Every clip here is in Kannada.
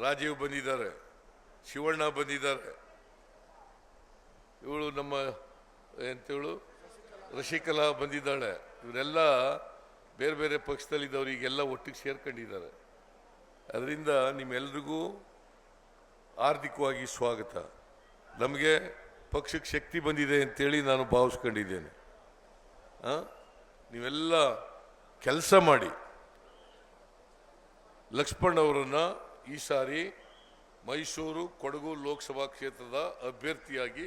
ರಾಜೀವ್ ಬಂದಿದ್ದಾರೆ, ಶಿವಣ್ಣ ಬಂದಿದ್ದಾರೆ. ಇವಳು ನಮ್ಮ, ಎಂತೇಳು ರಶಿಕಲಾ ಬಂದಿದ್ದಾಳೆ. ಇವರೆಲ್ಲ ಬೇರೆ ಬೇರೆ ಪಕ್ಷದಲ್ಲಿದ್ದವ್ರು ಈಗೆಲ್ಲ ಒಟ್ಟಿಗೆ ಸೇರ್ಕೊಂಡಿದ್ದಾರೆ. ಅದರಿಂದ ನಿಮ್ಮೆಲ್ರಿಗೂ ಆರ್ಥಿಕವಾಗಿ ಸ್ವಾಗತ. ನಮಗೆ ಪಕ್ಷಕ್ಕೆ ಶಕ್ತಿ ಬಂದಿದೆ ಅಂತೇಳಿ ನಾನು ಭಾವಿಸ್ಕೊಂಡಿದ್ದೇನೆ? ನೀವೆಲ್ಲ ಕೆಲಸ ಮಾಡಿ. ಲಕ್ಷ್ಮಣ್ ಅವರನ್ನ ಈ ಸಾರಿ ಮೈಸೂರು ಕೊಡಗು ಲೋಕಸಭಾ ಕ್ಷೇತ್ರದ ಅಭ್ಯರ್ಥಿಯಾಗಿ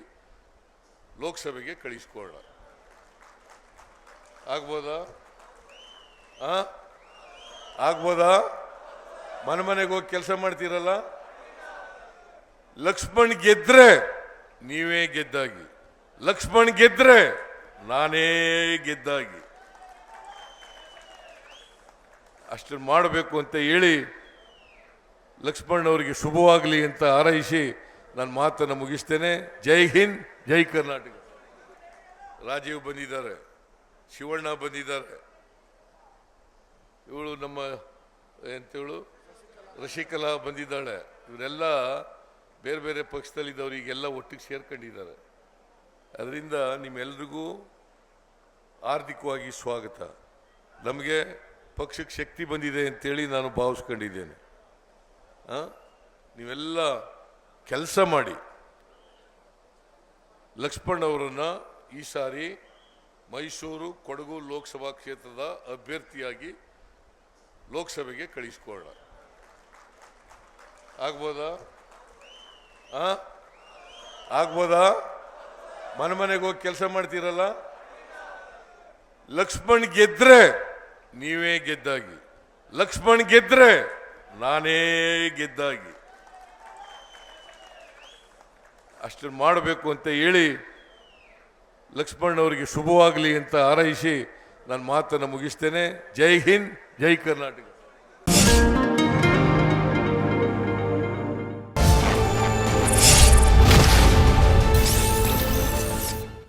ಲೋಕಸಭೆಗೆ ಕಳಿಸ್ಕೊಳ್ಳೋಣ. ಆಗ್ಬೋದಾ? ಆಗ್ಬೋದಾ? ಮನೆ ಮನೆಗೆ ಹೋಗಿ ಕೆಲಸ ಮಾಡ್ತೀರಲ್ಲ? ಲಕ್ಷ್ಮಣ್ ಗೆದ್ರೆ ನೀವೇ ಗೆದ್ದಾಗಿ. ಲಕ್ಷ್ಮಣ್ ಗೆದ್ರೆ ನಾನೇ ಗೆದ್ದಾಗಿ. ಅಷ್ಟು ಮಾಡಬೇಕು ಅಂತ ಹೇಳಿ ಲಕ್ಷ್ಮಣ್ ಅವರಿಗೆ ಶುಭವಾಗಲಿ ಅಂತ ಹಾರೈಸಿ ನನ್ನ ಮಾತನ್ನು ಮುಗಿಸ್ತೇನೆ. ಜೈ ಹಿಂದ್, ಜೈ ಕರ್ನಾಟಕ. ರಾಜೀವ್ ಬಂದಿದ್ದಾರೆ, ಶಿವಣ್ಣ ಬಂದಿದ್ದಾರೆ. ಇವಳು ನಮ್ಮ, ಎಂತೇಳು? ರಶಿಕಲಾ ಬಂದಿದ್ದಾಳೆ. ಇವರೆಲ್ಲ ಬೇರೆ ಬೇರೆ ಪಕ್ಷದಲ್ಲಿದ್ದವ್ರು ಈಗೆಲ್ಲ ಒಟ್ಟಿಗೆ ಸೇರ್ಕೊಂಡಿದ್ದಾರೆ. ಅದರಿಂದ ನಿಮ್ಮೆಲ್ರಿಗೂ ಆರ್ಥಿಕವಾಗಿ ಸ್ವಾಗತ. ನಮಗೆ ಪಕ್ಷಕ್ಕೆ ಶಕ್ತಿ ಬಂದಿದೆ ಅಂತೇಳಿ ನಾನು ಭಾವಿಸ್ಕೊಂಡಿದ್ದೇನೆ? ನೀವೆಲ್ಲ ಕೆಲಸ ಮಾಡಿ. ಲಕ್ಷ್ಮಣ್ ಅವರನ್ನ ಈ ಸಾರಿ ಮೈಸೂರು ಕೊಡಗು ಲೋಕಸಭಾ ಕ್ಷೇತ್ರದ ಅಭ್ಯರ್ಥಿಯಾಗಿ ಲೋಕಸಭೆಗೆ ಕಳಿಸ್ಕೊಳ್ಳ ಆಗ್ಬೋದಾ? ಆಗ್ಬೋದಾ? ಮನೆ ಮನೆಗೆ ಹೋಗಿ ಕೆಲಸ ಮಾಡ್ತೀರಲ್ಲ? ಲಕ್ಷ್ಮಣ್ ಗೆದ್ರೆ ನೀವೇ ಗೆದ್ದಾಗಿ. ಲಕ್ಷ್ಮಣ್ ಗೆದ್ರೆ ನಾನೇ ಗೆದ್ದಾಗಿ. ಅಷ್ಟು ಮಾಡಬೇಕು ಅಂತ ಹೇಳಿ ಲಕ್ಷ್ಮಣ್ಣವರಿಗೆ ಶುಭವಾಗಲಿ ಅಂತ ಹಾರೈಸಿ ನನ್ನ ಮಾತನ್ನು ಮುಗಿಸ್ತೇನೆ. ಜೈ ಹಿಂದ್, ಜೈ ಕರ್ನಾಟಕ.